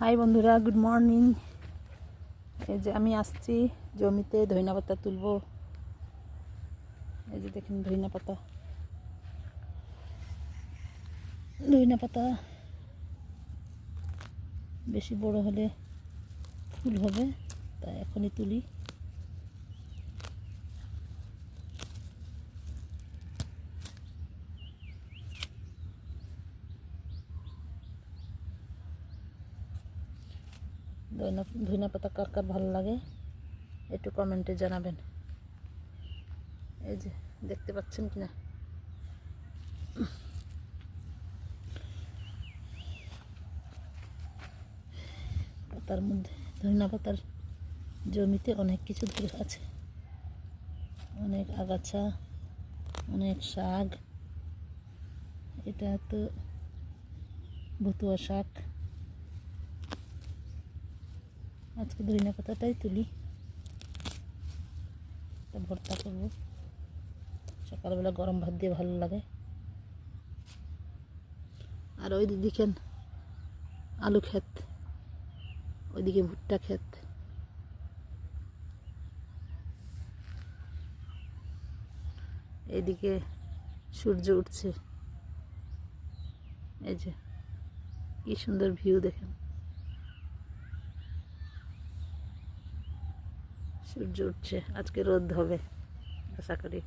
High বন্ধুরা good morning এই যে আমি আসছি জমিতে ধইনা পাতা তুলব। এই যে দেখেন ধইনা পাতা। ধইনা পাতা বেশি বড় হলে ফুল হবে, তাই এখনই তুলি। ধইনা ধইনা পাতা কার কার ভালো লাগে, একটু কমেন্টে জানাবেন। এই যে, দেখতে পাচ্ছেন কি না পাতার মধ্যে ধনিয়া পাতার জমিতে অনেক কিছু ধরে আছে। অনেক আগাছা, অনেক শাক। এটা তো ভতুয়া শাক। আজকে ধনিয়া পাতাটাই তুলি। ভর্তা করব। সকালবেলা গরম ভাত দিয়ে ভালো লাগে। আর ওই দেখেন আলু ক্ষেত। ওইদিকে ভুট্টা ক্ষেত। এইদিকে সূর্য উঠছে। এই যে, কি সুন্দর ভিউ দেখেন। সূর্য উঠছে আজকে রোদ হবে আশা করি।